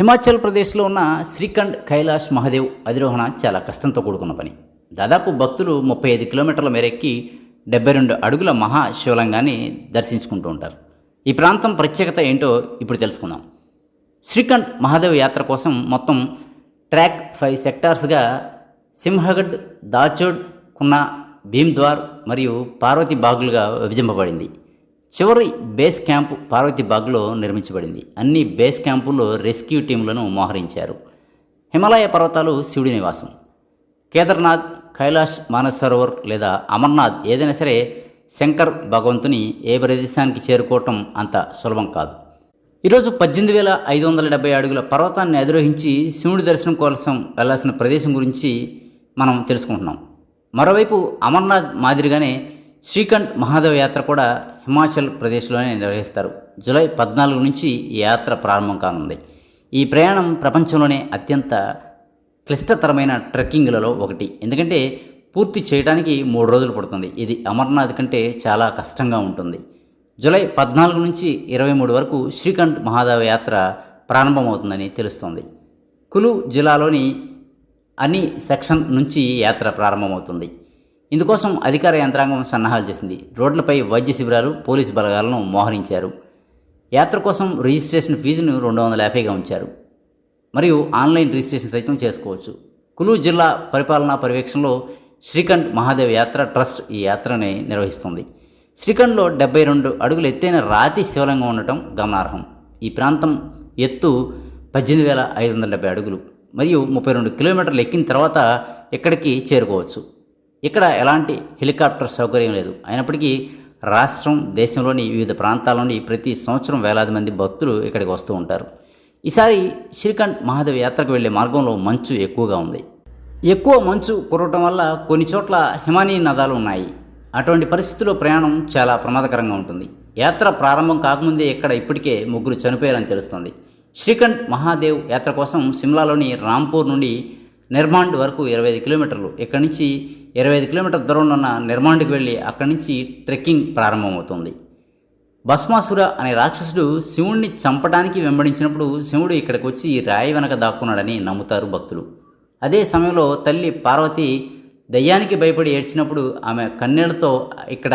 హిమాచల్ ప్రదేశ్లో ఉన్న శ్రీఖండ్ కైలాష్ మహాదేవ్ అధిరోహణ చాలా కష్టంతో కూడుకున్న పని. దాదాపు భక్తులు ముప్పై ఐదు కిలోమీటర్ల మేరెక్కి డెబ్బై రెండు అడుగుల మహా శివలింగాన్ని దర్శించుకుంటూ ఉంటారు. ఈ ప్రాంతం ప్రత్యేకత ఏంటో ఇప్పుడు తెలుసుకుందాం. శ్రీఖండ్ మహాదేవ్ యాత్ర కోసం మొత్తం ట్రాక్ ఫైవ్ సెక్టార్స్గా సింహగఢ్ దాచోడ్ కున్న భీమ్ద్వార్ మరియు పార్వతి బాగులుగా విభజింపబడింది. చివరి బేస్ క్యాంపు పార్వతి బాగ్లో నిర్మించబడింది. అన్ని బేస్ క్యాంపుల్లో రెస్క్యూ టీంలను మోహరించారు. హిమాలయ పర్వతాలు శివుడి నివాసం. కేదార్నాథ్ కైలాష్ మానసరోవర్ లేదా అమర్నాథ్ ఏదైనా సరే శంకర్ భగవంతుని ఏ ప్రదేశానికి చేరుకోవటం అంత సులభం కాదు. ఈరోజు పద్దెనిమిది వేల ఐదు వందల డెబ్బై అడుగుల పర్వతాన్ని అధిరోహించి శివుడి దర్శనం కోసం వెళ్ళాల్సిన ప్రదేశం గురించి మనం తెలుసుకుంటున్నాం. మరోవైపు అమర్నాథ్ మాదిరిగానే శ్రీకంఠ్ మహాదేవ్ యాత్ర కూడా హిమాచల్ ప్రదేశ్లోనే నిర్వహిస్తారు. జూలై పద్నాలుగు నుంచి ఈ యాత్ర ప్రారంభం కానుంది. ఈ ప్రయాణం ప్రపంచంలోనే అత్యంత క్లిష్టతరమైన ట్రెక్కింగ్లలో ఒకటి. ఎందుకంటే పూర్తి చేయడానికి మూడు రోజులు పడుతుంది. ఇది అమర్నాథ్ కంటే చాలా కష్టంగా ఉంటుంది. జూలై పద్నాలుగు నుంచి ఇరవై మూడు వరకు శ్రీకంఠ్ మహాదేవ యాత్ర ప్రారంభమవుతుందని తెలుస్తోంది. కులు జిల్లాలోని అన్ని సెక్షన్ నుంచి యాత్ర ప్రారంభమవుతుంది. ఇందుకోసం అధికార యంత్రాంగం సన్నాహాలు చేసింది. రోడ్లపై వైద్య శిబిరాలు పోలీసు బలగాలను మోహరించారు. యాత్ర కోసం రిజిస్ట్రేషన్ ఫీజును రెండు వందల యాభైగా ఉంచారు. మరియు ఆన్లైన్ రిజిస్ట్రేషన్ సైతం చేసుకోవచ్చు. కులు జిల్లా పరిపాలనా పర్యవేక్షణలో శ్రీకంఠ్ మహాదేవ్ యాత్ర ట్రస్ట్ ఈ యాత్రని నిర్వహిస్తుంది. శ్రీకంఠ్లో డెబ్బై రెండు అడుగులు ఎత్తైన రాతి శివలింగం ఉండటం గమనార్హం. ఈ ప్రాంతం ఎత్తు పద్దెనిమిది వేల ఐదు వందల డెబ్బై అడుగులు మరియు ముప్పై రెండు కిలోమీటర్లు ఎక్కిన తర్వాత ఇక్కడికి చేరుకోవచ్చు. ఇక్కడ ఎలాంటి హెలికాప్టర్ సౌకర్యం లేదు. అయినప్పటికీ రాష్ట్రం దేశంలోని వివిధ ప్రాంతాల నుండి ప్రతి సంవత్సరం వేలాది మంది భక్తులు ఇక్కడికి వస్తూ ఉంటారు. ఈసారి శ్రీకంఠ్ మహాదేవ్ యాత్రకు వెళ్ళే మార్గంలో మంచు ఎక్కువగా ఉంది. ఎక్కువ మంచు కురవటం వల్ల కొన్ని చోట్ల హిమానీ నదాలు ఉన్నాయి. అటువంటి పరిస్థితుల్లో ప్రయాణం చాలా ప్రమాదకరంగా ఉంటుంది. యాత్ర ప్రారంభం కాకముందే ఇక్కడ ఇప్పటికే ముగ్గురు చనిపోయారని తెలుస్తుంది. శ్రీకంఠ్ మహాదేవ్ యాత్ర కోసం సిమ్లాలోని రాంపూర్ నుండి నిర్మాండ్ వరకు ఇరవై ఐదు కిలోమీటర్లు. ఇక్కడి నుంచి ఇరవై ఐదు కిలోమీటర్ల దూరంలో ఉన్న నిర్మాండ్కి వెళ్ళి అక్కడి నుంచి ట్రెక్కింగ్ ప్రారంభమవుతుంది. భస్మాసుర అనే రాక్షసుడు శివుణ్ణి చంపడానికి వెంబడించినప్పుడు శివుడు ఇక్కడికి వచ్చి రాయి వెనక దాక్కున్నాడని నమ్ముతారు భక్తులు. అదే సమయంలో తల్లి పార్వతి దయ్యానికి భయపడి ఏడ్చినప్పుడు ఆమె కన్నీళ్ళతో ఇక్కడ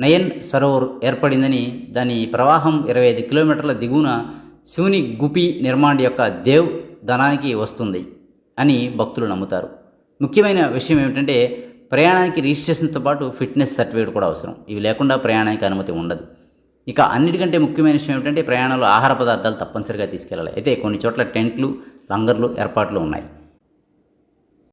నయన్ సరోవర్ ఏర్పడిందని దాని ప్రవాహం ఇరవై ఐదు కిలోమీటర్ల దిగువన శివుని గుపి నిర్మాణ్ యొక్క దేవ్ ధనానికి వస్తుంది. అని భక్తులు నమ్ముతారు. ముఖ్యమైన విషయం ఏమిటంటే ప్రయాణానికి రిజిస్ట్రేషన్తో పాటు ఫిట్నెస్ సర్టిఫికేట్ కూడా అవసరం. ఇవి లేకుండా ప్రయాణానికి అనుమతి ఉండదు. ఇక అన్నిటికంటే ముఖ్యమైన విషయం ఏమిటంటే ప్రయాణంలో ఆహార పదార్థాలు తప్పనిసరిగా తీసుకెళ్ళాలి. అయితే కొన్ని చోట్ల టెంట్లు లంగర్లు ఏర్పాట్లు ఉన్నాయి.